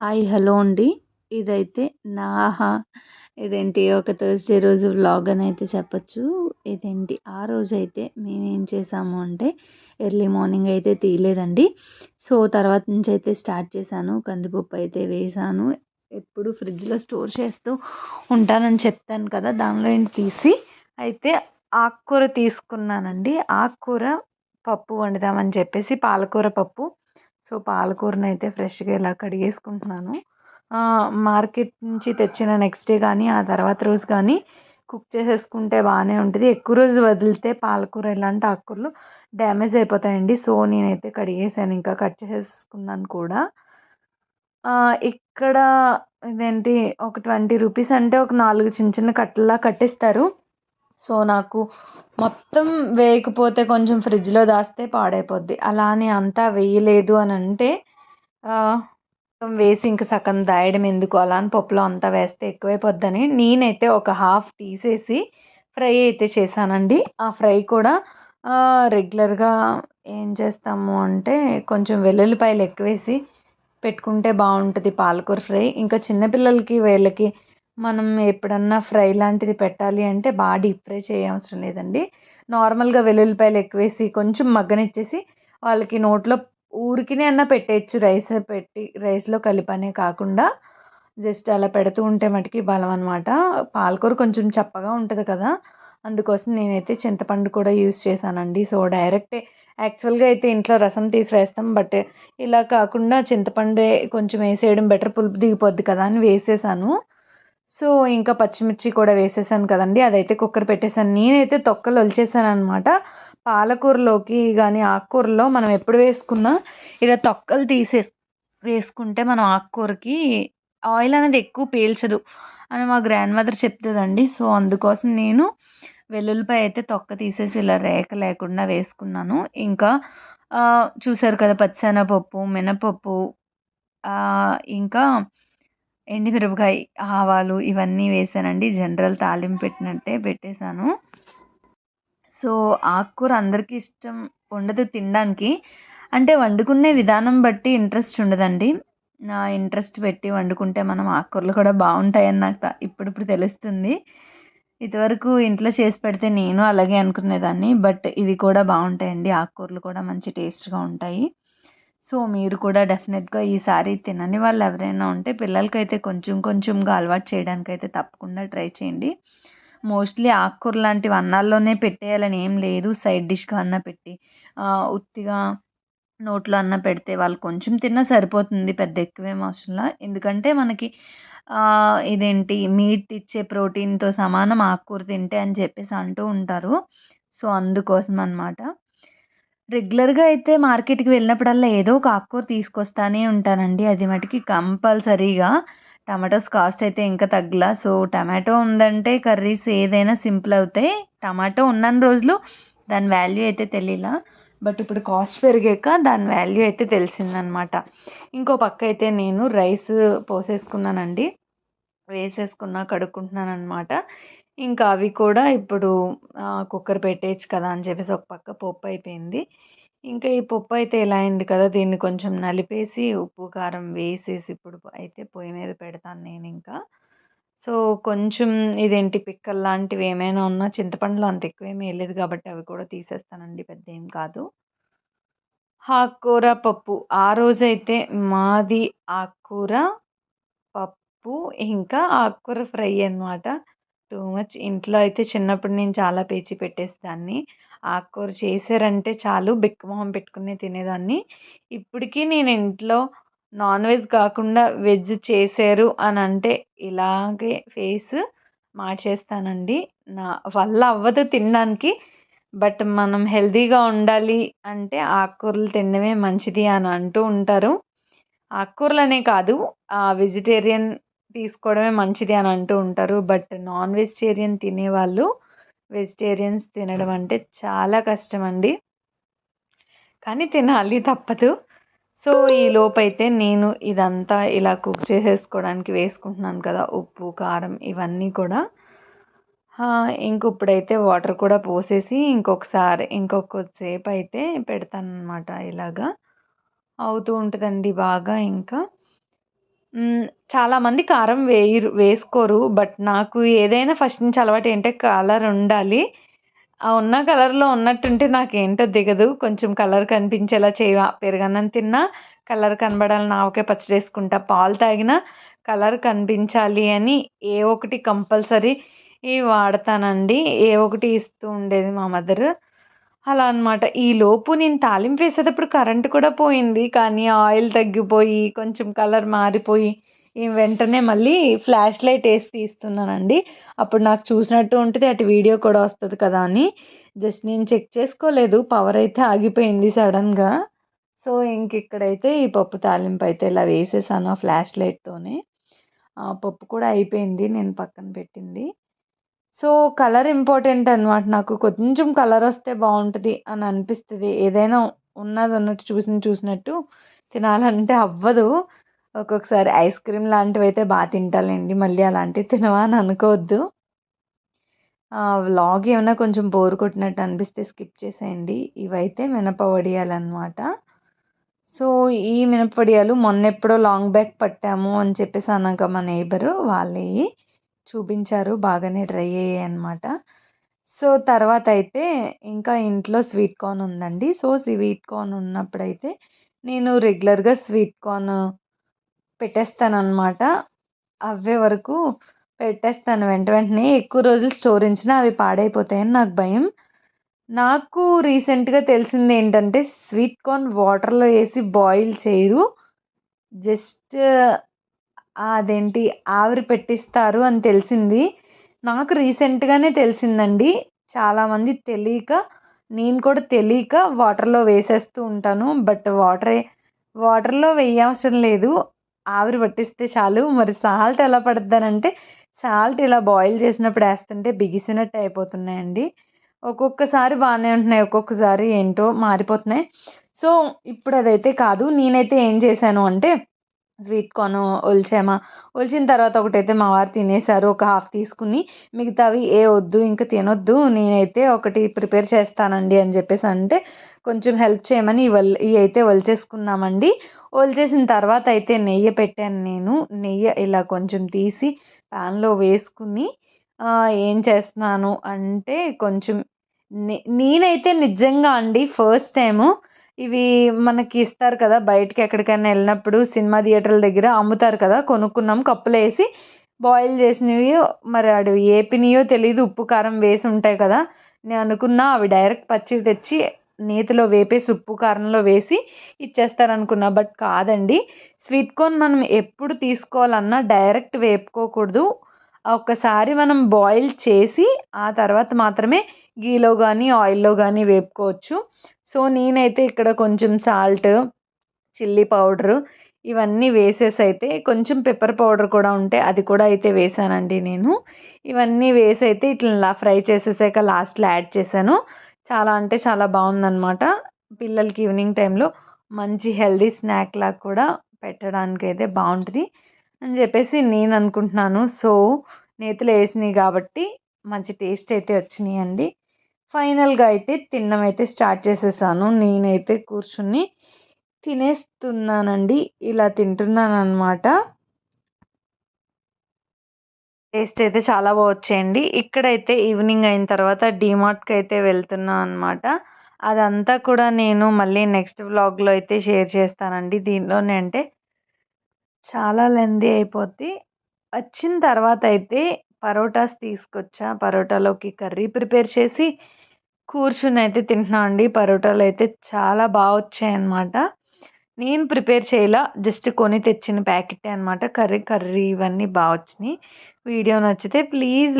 Hi hello అండి. ఇదైతే నా ఇదేంటి ఒక థర్స్డే రోజు వ్లాగ్ అని అయితే చెప్పచ్చు. ఇదేంటి ఆ రోజు అయితే మేము ఏం చేసాము అంటే ఎర్లీ మార్నింగ్ అయితే తీయలేదండి. సో తర్వాత నుంచి అయితే స్టార్ట్ చేశాను. కందిపప్పు అయితే వేసాను. ఎప్పుడు ఫ్రిడ్జ్లో స్టోర్ చేస్తూ ఉంటానని చెప్తాను కదా దానిలో ఏంటి తీసి అయితే ఆకుకూర తీసుకున్నానండి. ఆకుకూర పప్పు వండుదామని చెప్పేసి పాలకూర పప్పు సో పాలకూరని అయితే ఫ్రెష్గా ఇలా కడిగేసుకుంటున్నాను. మార్కెట్ నుంచి తెచ్చిన నెక్స్ట్ డే కానీ ఆ తర్వాత రోజు కానీ కుక్ చేసేసుకుంటే బాగానే ఉంటుంది. ఎక్కువ రోజు వదిలితే పాలకూర ఇలాంటి ఆకుకూరలు డ్యామేజ్ అయిపోతాయండి. సో నేనైతే కడిగేసాను. ఇంకా కట్ చేసేసుకున్నాను కూడా. ఇక్కడ ఇదేంటి? ఒక ట్వంటీ రూపీస్ అంటే ఒక నాలుగు చిన్న చిన్న కట్టలా కట్టిస్తారు. సో నాకు మొత్తం వేయకపోతే కొంచెం ఫ్రిడ్జ్లో దాస్తే పాడైపోద్ది. అలా అని అంతా వేయలేదు అని అంటే మొత్తం వేసి ఇంక సగం దాయడం ఎందుకు? అలా అని పప్పులో అంతా వేస్తే ఎక్కువైపోద్దని నేనైతే ఒక హాఫ్ తీసేసి ఫ్రై అయితే చేశానండి. ఆ ఫ్రై కూడా రెగ్యులర్గా ఏం చేస్తాము అంటే కొంచెం వెల్లుల్లిపాయలు ఎక్కువేసి పెట్టుకుంటే బాగుంటుంది పాలకూర ఫ్రై. ఇంకా చిన్నపిల్లలకి వీళ్ళకి మనం ఎప్పుడన్నా ఫ్రై లాంటిది పెట్టాలి అంటే బాగా డీప్ ఫ్రై చేయవసరం లేదండి. నార్మల్గా వెల్లుల్లిపాయలు ఎక్కువేసి కొంచెం మగ్గనిచ్చేసి వాళ్ళకి నోట్లో ఊరికినే అన్న పెట్టేయచ్చు. రైస్ పెట్టి రైస్లో కలిపనే కాకుండా జస్ట్ అలా పెడుతూ ఉంటే మటుకి బలం అనమాట పాలకూర కొంచెం చప్పగా ఉంటుంది కదా! అందుకోసం నేనైతే చింతపండు కూడా యూస్ చేశానండి. సో డైరెక్టే యాక్చువల్గా అయితే ఇంట్లో రసం తీసి వేస్తాం బట్ ఇలా కాకుండా చింతపండే కొంచెం వేసేయడం బెటర్. పులుపు దిగిపోద్ది కదా! అని వేసేసాను. సో ఇంకా పచ్చిమిర్చి కూడా వేసేసాను కదండి. అదైతే కుక్కర్ పెట్టేసాను. నేనైతే తొక్కలు ఒలిచేసాను అనమాట పాలకూరలోకి కానీ ఆకుకూరలో మనం ఎప్పుడు వేసుకున్నా ఇలా తొక్కలు తీసే వేసుకుంటే మనం ఆకుకూరకి ఆయిల్ అనేది ఎక్కువ పీల్చదు అని మా గ్రాండ్ మదర్ చెప్తుందండి. సో అందుకోసం నేను వెల్లుల్లిపాయ అయితే తొక్క తీసేసి ఇలా రేఖ లేకుండా వేసుకున్నాను. ఇంకా చూసారు కదా పచ్చిశనగపప్పు మినపప్పు ఇంకా ఎండుమిరపకాయ ఆవాలు ఇవన్నీ వేసానండి. జనరల్ తాలింపు పెట్టినట్టే పెట్టేశాను. సో ఆకుకూర అందరికీ ఇష్టం ఉండదు తినడానికి. అంటే వండుకునే విధానం బట్టి ఇంట్రెస్ట్ ఉండదండి. నా ఇంట్రెస్ట్ పెట్టి వండుకుంటే మనం ఆకుకూరలు కూడా బాగుంటాయని నాకు ఇప్పుడిప్పుడు తెలుస్తుంది. ఇదివరకు ఇంట్లో చేసి పెడితే నేను అలాగే అనుకునేదాన్ని. బట్ ఇవి కూడా బాగుంటాయండి. ఆకుకూరలు కూడా మంచి టేస్ట్గా ఉంటాయి. సో మీరు కూడా డెఫినెట్గా ఈసారి తినని వాళ్ళు ఎవరైనా ఉంటే పిల్లలకైతే కొంచెం కొంచెంగా అలవాటు చేయడానికి అయితే తప్పకుండా ట్రై చేయండి. మోస్ట్లీ ఆకుకూర లాంటివి అన్నాల్లోనే పెట్టేయాలని ఏం లేదు. సైడ్ డిష్గా అన్న పెట్టి ఉత్తిగా నోట్లో అన్న పెడితే వాళ్ళు కొంచెం తిన్నా సరిపోతుంది పెద్ద ఎక్కువేం అవసరంలా ఎందుకంటే మనకి ఇదేంటి మీట్ ఇచ్చే ప్రోటీన్తో సమానం ఆకుకూర తింటే అని చెప్పేసి అంటూ ఉంటారు. సో అందుకోసం అనమాట రెగ్యులర్గా అయితే మార్కెట్కి వెళ్ళినప్పుడల్లా ఏదో ఒక ఆకుకూర తీసుకొస్తానే ఉంటానండి. అది మటుకి కంపల్సరీగా. టమాటోస్ కాస్ట్ అయితే ఇంకా తగ్గల. సో టమాటో ఉందంటే కర్రీస్ ఏదైనా సింపుల్ అవుతాయి టమాటో ఉన్న రోజులు దాని వాల్యూ అయితే తెలియలా బట్ ఇప్పుడు కాస్ట్ పెరిగాక దాని వాల్యూ అయితే తెలిసిందనమాట. ఇంకో పక్క అయితే నేను రైస్ పోసేసుకున్నానండి. వేసేసుకున్నా కడుక్కుంటున్నాను అనమాట ఇంకా అవి కూడా ఇప్పుడు కుక్కర్ పెట్టేయచ్చు కదా అని చెప్పేసి ఒక పక్క పప్పు అయిపోయింది. ఇంకా ఈ పప్పు అయితే ఎలా అయింది కదా దీన్ని కొంచెం నలిపేసి ఉప్పు కారం వేసేసి ఇప్పుడు అయితే పొయ్యి మీద పెడతాను నేను ఇంకా. సో కొంచెం ఇదేంటి పిక్కలు లాంటివి ఏమైనా ఉన్నా చింతపండులో అంత ఎక్కువ ఏమీ వేయలేదు కాబట్టి అవి కూడా తీసేస్తానండి పెద్ద ఏం కాదు. ఆకుకూర పప్పు ఆ రోజైతే మాది ఆకుకూర పప్పు ఇంకా ఆకుకూర ఫ్రై అనమాట టూ మచ్. ఇంట్లో అయితే చిన్నప్పుడు నేను చాలా పేచి పెట్టేసేదాన్ని. ఆకుకూర చేశారంటే చాలు బిక్కమొహం పెట్టుకునే తినేదాన్ని. ఇప్పటికీ నేను ఇంట్లో నాన్ వెజ్ కాకుండా వెజ్ చేశారు అని అంటే ఇలాగే ఫేస్ మార్చేస్తానండి. నా వల్ల అవ్వదు తినడానికి బట్ మనం హెల్తీగా ఉండాలి అంటే ఆకుకూరలు తినడమే మంచిది అని అంటూ ఉంటారు. ఆకుకూరలనే కాదు వెజిటేరియన్ తీసుకోవడమే మంచిది అని అంటూ ఉంటారు. బట్ నాన్ వెజిటేరియన్ తినేవాళ్ళు వెజిటేరియన్స్ తినడం అంటే చాలా కష్టం అండి కానీ తినాలి తప్పదు. సో ఈ లోపైతే నేను ఇదంతా ఇలా కుక్ చేసేసుకోవడానికి వేసుకుంటున్నాను కదా ఉప్పు కారం ఇవన్నీ కూడా. ఇంకొప్పుడైతే వాటర్ కూడా పోసేసి ఇంకొకసారి ఇంకొకసేపు అయితే పెడతాను అనమాట ఇలాగా. అవుతూ ఉంటుందండి బాగా ఇంకా. చాలామంది కారం వేయరు వేసుకోరు బట్ నాకు ఏదైనా ఫస్ట్ నుంచి అలవాటు ఏంటంటే కలర్ ఉండాలి. ఆ ఉన్న కలర్లో ఉన్నట్టుంటే నాకేంటో దిగదు. కొంచెం కలర్ కనిపించేలా చేయ పెరుగన్నం తిన్నా కలర్ కనబడాలని ఆవకాయ పచ్చడి వేసుకుంటా పాలు తాగినా కలర్ కనిపించాలి అని ఏ ఒకటి కంపల్సరీ వాడతానండి. ఏ ఒకటి ఇస్తూ ఉండేది మా మదర్. అలా అనమాట ఈలోపు నేను తాలింపు వేసేటప్పుడు కరెంట్ కూడా పోయింది. కానీ ఆయిల్ తగ్గిపోయి కొంచెం కలర్ మారిపోయి వెంటనే మళ్ళీ ఫ్లాష్ లైట్ వేసి తీస్తున్నానండి. అప్పుడు నాకు చూసినట్టు ఉంటుంది అటు వీడియో కూడా వస్తుంది కదా అని. జస్ట్ నేను చెక్ చేసుకోలేదు. పవర్ అయితే ఆగిపోయింది సడన్గా. సో ఇంక ఇక్కడైతే ఈ పప్పు తాలింపు అయితే ఇలా వేసేసాను ఫ్లాష్ లైట్తోనే. పప్పు కూడా అయిపోయింది. నేను పక్కన పెట్టింది. సో కలర్ ఇంపార్టెంట్ అనమాట నాకు. కొంచెం కలర్ వస్తే బాగుంటుంది అని అనిపిస్తుంది. ఏదైనా ఉన్నది ఉన్నట్టు చూసిన చూసినట్టు తినాలంటే అవ్వదు. ఒక్కొక్కసారి ఐస్ క్రీమ్ లాంటివి అయితే బాగా తింటాలండి. మళ్ళీ అలాంటివి తినవా అని అనుకోవద్దు. వ్లాగ్ ఏమైనా కొంచెం బోర్ కొట్టినట్టు అనిపిస్తే స్కిప్ చేసేయండి. ఇవైతే మినప వడియాలన్నమాట సో ఈ మినపొడియాలు మొన్న ఎప్పుడో లాంగ్ బ్యాక్ పట్టాము అని చెప్పేసి అన్నాక మా నేబరు వాళ్ళే చూపించారు బాగానే డ్రై అయ్యాయి అనమాట సో తర్వాత అయితే ఇంకా ఇంట్లో స్వీట్ కార్న్ ఉందండి. సో స్వీట్ కార్న్ ఉన్నప్పుడైతే నేను రెగ్యులర్గా స్వీట్ కార్న్ పెట్టేస్తానమాట అవే వరకు పెట్టేస్తాను. వెంట వెంటనే ఎక్కువ రోజులు స్టోర్ ఉంచినా అవి పాడైపోతాయని నాకు భయం. నాకు రీసెంట్గా తెలిసింది ఏంటంటే స్వీట్ కార్న్ వాటర్లో వేసి బాయిల్ చేయరు. జస్ట్ అదేంటి ఆవిరి పెట్టిస్తారు అని తెలిసింది. నాకు రీసెంట్గానే తెలిసిందండి. చాలామంది తెలియక నేను కూడా తెలియక వాటర్లో వేసేస్తూ ఉంటాను. బట్ వాటరే వాటర్లో వేయవసరం లేదు. ఆవిరి పట్టిస్తే చాలు. మరి సాల్ట్ ఎలా పడుతుందనంటే సాల్ట్ ఇలా బాయిల్ చేసినప్పుడు వేస్తుంటే బిగిసినట్టు అయిపోతున్నాయండి. ఒక్కొక్కసారి బాగానే ఉంటున్నాయి. ఒక్కొక్కసారి ఏంటో మారిపోతున్నాయి. సో ఇప్పుడు అదైతే కాదు. నేనైతే ఏం చేశాను అంటే స్వీట్ కార్న్ ఒలిచామా. ఒలిచిన తర్వాత ఒకటైతే మా వారు తినేసారు ఒక హాఫ్ తీసుకుని. మిగతావి ఏ వద్దు ఇంకా తినొద్దు నేనైతే ఒకటి ప్రిపేర్ చేస్తానండి అని చెప్పేసి అంటే కొంచెం హెల్ప్ చేయమని ఇవల్ ఇవి అయితే ఒలిచేసుకున్నామండి. ఒలిచేసిన తర్వాత అయితే నెయ్యి పెట్టాను నేను. నెయ్యి ఇలా కొంచెం తీసి ప్యాన్లో వేసుకుని ఏం చేస్తున్నాను అంటే కొంచెం నేనైతే నిజంగా అండి ఫస్ట్ టైము ఇవి మనకి ఇస్తారు కదా బయటకి ఎక్కడికైనా వెళ్ళినప్పుడు సినిమా థియేటర్ల దగ్గర అమ్ముతారు కదా కొనుక్కున్నాం కప్పులు వేసి బాయిల్ చేసినవి మరి అడు ఏపినియో తెలియదు ఉప్పు కారం వేసి ఉంటాయి కదా నేను అనుకున్నా అవి డైరెక్ట్ పచ్చివి తెచ్చి నేతిలో వేపేసి ఉప్పు కారంలో వేసి ఇచ్చేస్తారనుకున్నా బట్ కాదండి. స్వీట్ కార్న్ మనం ఎప్పుడు తీసుకోవాలన్నా డైరెక్ట్ వేపుకోకూడదు. ఒక్కసారి మనం బాయిల్ చేసి ఆ తర్వాత మాత్రమే గీలో కానీ ఆయిల్లో కానీ వేపుకోవచ్చు. సో నేనైతే ఇక్కడ కొంచెం సాల్ట్ చిల్లీ పౌడరు ఇవన్నీ వేసేసి అయితే కొంచెం పెప్పర్ పౌడర్ కూడా ఉంటే అది కూడా అయితే వేసానండి నేను. ఇవన్నీ వేసి అయితే ఇట్లా ఫ్రై చేసేసాక లాస్ట్లో యాడ్ చేశాను. చాలా అంటే చాలా బాగుందన్నమాట. పిల్లలకి ఈవినింగ్ టైంలో మంచి హెల్దీ స్నాక్ లాగా కూడా పెట్టడానికి అయితే బాగుంటుంది అని చెప్పేసి నేను అనుకుంటున్నాను. సో నేతిలో వేసినాయి కాబట్టి మంచి టేస్ట్ అయితే వచ్చినాయి అండి ఫైనల్గా అయితే తినడం అయితే స్టార్ట్ చేసేసాను. నేనైతే కూర్చుని తినేస్తున్నానండి. ఇలా తింటున్నాను అనమాట టేస్ట్ అయితే చాలా బాగా వచ్చాయండి. ఇక్కడైతే ఈవినింగ్ అయిన తర్వాత డీమార్ట్కి అయితే వెళ్తున్నాను అనమాట అదంతా కూడా నేను మళ్ళీ నెక్స్ట్ వ్లాగ్లో అయితే షేర్ చేస్తానండి. దీనిలోనే అంటే చాలా లెందీ అయిపోద్ది. వచ్చిన తర్వాత అయితే పరోటాస్ తీసుకొచ్చా పరోటాలోకి కర్రీ ప్రిపేర్ చేసి కూర్చుని అయితే తింటున్నా అండి. పరోటాలు అయితే చాలా బాగా వచ్చాయన్నమాట నేను ప్రిపేర్ చేయాల జస్ట్ కొని తెచ్చిన ప్యాకెట్ అనమాట కర్రీ కర్రీ ఇవన్నీ బాగా వచ్చినాయి వీడియో నచ్చితే ప్లీజ్